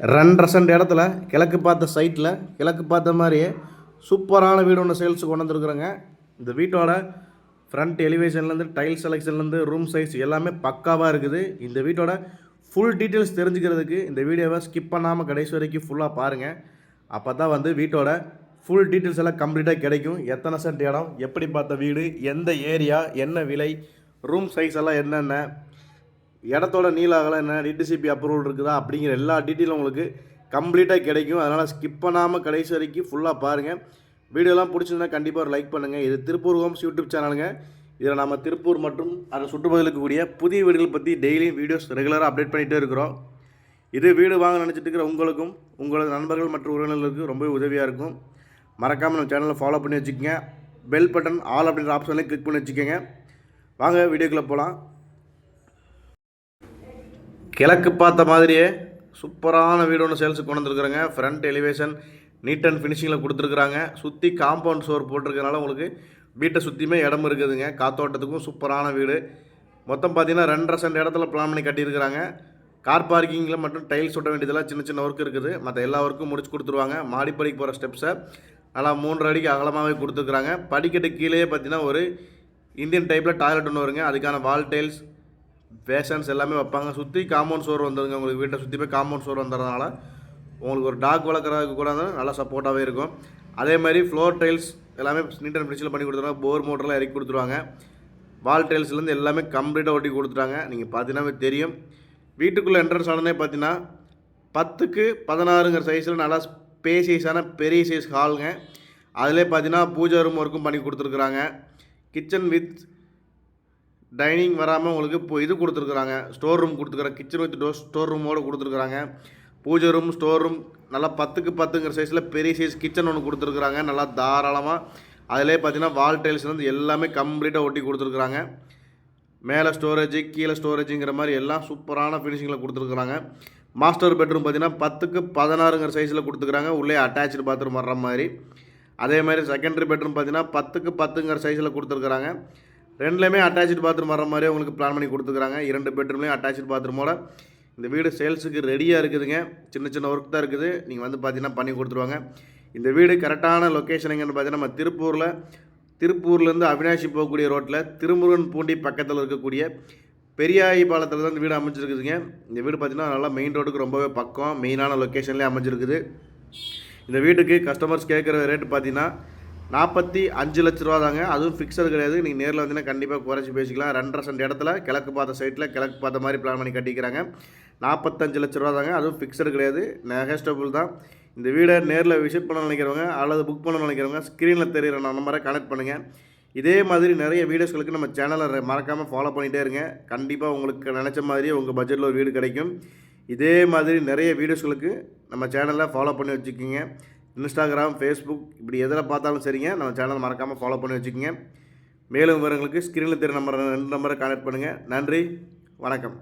ரெண்டரை சென்ட் இடத்துல கிழக்கு பார்த்த சைட்டில் கிழக்கு பார்த்த மாதிரியே சூப்பரான வீடு ஒன்று சேல்ஸுக்கு கொண்டு வந்துருக்குறேங்க இந்த வீட்டோட ஃப்ரண்ட் எலிவேஷன்லேருந்து டைல் செலெக்ஷன்லேருந்து ரூம் சைஸ் எல்லாமே பக்காவாக இருக்குது. இந்த வீட்டோட ஃபுல் டீட்டெயில்ஸ் தெரிஞ்சுக்கிறதுக்கு இந்த வீடியோவை ஸ்கிப் பண்ணாமல் கடைசி வரைக்கும் ஃபுல்லாக பாருங்கள் அப்போ தான் வந்து வீட்டோட ஃபுல் டீட்டெயில்ஸ் எல்லாம் கம்ப்ளீட்டாக கிடைக்கும். எத்தனை சென்ட் இடம் எப்படி பார்த்த வீடு எந்த ஏரியா என்ன விலை ரூம் சைஸ் எல்லாம் என்னென்ன இடத்தோட நீள அகலம் என்ன டிடிசிபி அப்ரூவல் இருக்குதா? அப்படிங்கிற எல்லா டீட்டெயிலும் உங்களுக்கு கம்ப்ளீட்டாக கிடைக்கும். அதனால் ஸ்கிப் பண்ணாமல் கடைசி வரைக்கும் ஃபுல்லாக பாருங்கள் வீடியோலாம் பிடிச்சிருந்தா கண்டிப்பாக ஒரு லைக் பண்ணுங்கள் இது திருப்பூர் ஹோம்ஸ் யூடியூப் சேனலுங்க இதில் நம்ம திருப்பூர் மற்றும் அதை சுற்றுப்பகுதியில் கூடிய புதிய வீடுகள் பற்றி டெய்லியும் வீடியோஸ் ரெகுலராக அப்டேட் பண்ணிகிட்டே இருக்கிறோம். இது வீடு வாங்க நினச்சிட்டு இருக்கிற உங்களுக்கும் உங்களது நண்பர்கள் மற்றும் உறவினர்களுக்கு ரொம்ப உதவியாக இருக்கும். மறக்காமல் நம்ம சேனலை ஃபாலோ பண்ணி வச்சுக்கோங்க. பெல் பட்டன் ஆல் அப்படின்ற ஆப்ஷன்லேயும் கிளிக் பண்ணி வச்சுக்கோங்க. வாங்க வீடியோக்குள்ளே போகலாம் கிழக்கு பார்த்த மாதிரியே சூப்பரான வீடு ஒன்று சேல்ஸுக்கு கொண்டு வந்துருக்குறாங்க. ஃப்ரண்ட் எலிவேஷன் நீட் அண்ட் ஃபினிஷிங்கில் கொடுத்துருக்குறாங்க. சுற்றி காம்பவுண்ட் சோர் போட்டிருக்கனால உங்களுக்கு வீட்டை சுற்றியுமே இடம் இருக்குதுங்க. காத்தோட்டத்துக்கும் சூப்பரான வீடு. மொத்தம் பார்த்தீங்கன்னா ரெண்டரை சென்ட் இடத்துல பிளான் பண்ணி கட்டியிருக்கிறாங்க. கார் பார்க்கிங்கில் மட்டும் டைல்ஸ் ஒட்ட வேண்டியதெல்லாம் சின்ன சின்ன ஒர்க் இருக்குது. மற்ற எல்லா ஒர்க்கும் முடிச்சு கொடுத்துருவாங்க. மாடிப்படிக்கு போகிற ஸ்டெப்ஸை நல்லா மூன்றரை அடிக்கு அகலமாகவே கொடுத்துருக்குறாங்க. படிக்கட்டு கீழேயே பார்த்தீங்கன்னா ஒரு இந்தியன் டைப்பில் டாய்லெட் ஒன்று வருங்க. அதுக்கான வால் டைல்ஸ் பேஷன்ஸ் எல்லாமே வைப்பாங்க. சுற்றி காம்பவுண்ட் சோர் வந்துடுங்க உங்களுக்கு வீட்டை சுற்றி போய் காம்பவுண்ட் சோர் வந்ததுனால உங்களுக்கு ஒரு டாக் வளர்க்குறதுக்கு கூட நல்லா சப்போர்ட்டாகவே இருக்கும். அதே மாதிரி ஃப்ளோர் டைல்ஸ் எல்லாமே நீட் அண்ட் ஃபினிஷில் பண்ணி கொடுத்துருவாங்க. போர் மோட்டர்லாம் இறக்கி கொடுத்துருவாங்க. வால் டைல்ஸ்லேருந்து எல்லாமே கம்ப்ளீட்டாக ஒட்டி கொடுத்துட்டாங்க. நீங்கள் பார்த்தீங்கன்னா தெரியும். வீட்டுக்குள்ளே என்ட்ரன்ஸ் ஆனதே பார்த்தீங்கன்னா பத்துக்கு பதினாறுங்கிற சைஸில் நல்லா ஸ்பேசியஸான பெரிய சைஸ் ஹாலுங்க அதிலே பார்த்தீங்கன்னா பூஜை ரூம் ஒர்க்கும் பண்ணி கொடுத்துருக்குறாங்க. கிச்சன் வித் டைனிங் வராமல் உங்களுக்கு இப்போ இது கொடுத்துருக்குறாங்க. ஸ்டோர் ரூம் கொடுத்துருக்குறாங்க கிச்சன் வித் டோர் ஸ்டோர் ரூமோடு கொடுத்துருக்குறாங்க. பூஜை ரூம் ஸ்டோர் ரூம் நல்லா பத்துக்கு பத்துங்கிற சைஸில் பெரிய சைஸ் கிச்சன் ஒன்று கொடுத்துருக்குறாங்க. நல்லா தாராளமாக அதிலே பார்த்தீங்கன்னா வால் டைல்ஸ்லேருந்து எல்லாமே கம்ப்ளீட்டாக ஒட்டி கொடுத்துருக்குறாங்க. மேலே ஸ்டோரேஜ் கீழே ஸ்டோரேஜுங்கிற மாதிரி எல்லாம் சூப்பரான ஃபினிஷிங்கில் கொடுத்துருக்குறாங்க. மாஸ்டர் பெட்ரூம் பார்த்தீங்கன்னா பத்துக்கு பதினாறுங்கிற சைஸில் கொடுத்துருக்குறாங்க. உள்ளே அட்டாச்சு பாத்ரூம் வர்ற மாதிரி. அதே மாதிரி செகண்டரி பெட்ரூம் பார்த்தீங்கன்னா பத்துக்கு பத்துங்கிற சைஸில் கொடுத்துருக்குறாங்க. ரெண்டுலேயுமே அட்டாச்சு பாத்ரூம் வர மாதிரி உங்களுக்கு பிளான் பண்ணி கொடுத்துருக்காங்க இரண்டு பெட்ரூம்லேயும் அட்டாச்சு பாத்ரூமோட இந்த வீடு சேல்ஸுக்கு ரெடியாக இருக்குதுங்க. சின்ன சின்ன ஒர்க் தான் இருக்குது. நீங்கள் வந்து பார்த்தீங்கன்னா பண்ணி கொடுத்துருவாங்க. இந்த வீடு கரெக்டான லொக்கேஷன் எங்கன்னு பார்த்தீங்கன்னா நம்ம திருப்பூரில். திருப்பூர்லேருந்து அவினாஷி போகக்கூடிய ரோட்டில் திருமுருகன் பூண்டி பக்கத்தில் இருக்கக்கூடிய பெரியாயி பாலத்தில் தான் இந்த வீடு அமைஞ்சிருக்குதுங்க. இந்த வீடு பார்த்தீங்கன்னா நல்லா மெயின் ரோடுக்கு ரொம்பவே பக்கம் மெயினான லொக்கேஷன்லேயே அமைஞ்சிருக்குது. இந்த வீட்டுக்கு கஸ்டமர்ஸ் கேட்குற ரேட்டு பார்த்தீங்கன்னா நாற்பத்தி அஞ்சு லட்ச ரூபா தாங்க. அதுவும் ஃபிக்ஸட் கிடையாது. நீங்கள் நேரில் வந்தீங்கன்னா கண்டிப்பாக குறைச்சி பேசிக்கலாம். ரெண்டரை சென்ட் இடத்துல கிழக்கு பார்த்த சைட்டில் கிழக்கு பார்த்த மாதிரி பிளான் பண்ணி கட்டிக்கிறாங்க. நாற்பத்தஞ்சு லட்ச ரூபா தாங்க. அதுவும் ஃபிக்ஸட் கிடையாது. நெகஸ்டபுள் தான். இந்த வீடை நேரில் விசிட் பண்ண நினைக்கிறவங்க அல்லது புக் பண்ண நினைக்கிறவங்க ஸ்க்ரீனில் தெரியிற நம்பரை கனெக்ட் பண்ணுங்கள் இதே மாதிரி நிறைய வீடியோஸ்களுக்கு நம்ம சேனலை மறக்காமல் ஃபாலோ பண்ணிகிட்டே இருங்க. கண்டிப்பாக உங்களுக்கு நினச்ச மாதிரி உங்கள் பட்ஜெட்டில் ஒரு வீடு கிடைக்கும். இதே மாதிரி நிறைய வீடியோஸ்களுக்கு நம்ம சேனலை ஃபாலோ பண்ணி வச்சுக்கோங்க. இன்ஸ்டாகிராம் ஃபேஸ்புக் இப்படி எதில் பார்த்தாலும் சரிங்க. நம்ம சேனல் மறக்காமல் ஃபாலோ பண்ணி வச்சுக்கோங்க. மேலும் விவரங்களுக்கு ஸ்க்ரீனில் தெரிய நம்பர் ரெண்டு நம்பரை கான்டாக்ட் பண்ணுங்கள் நன்றி. வணக்கம்.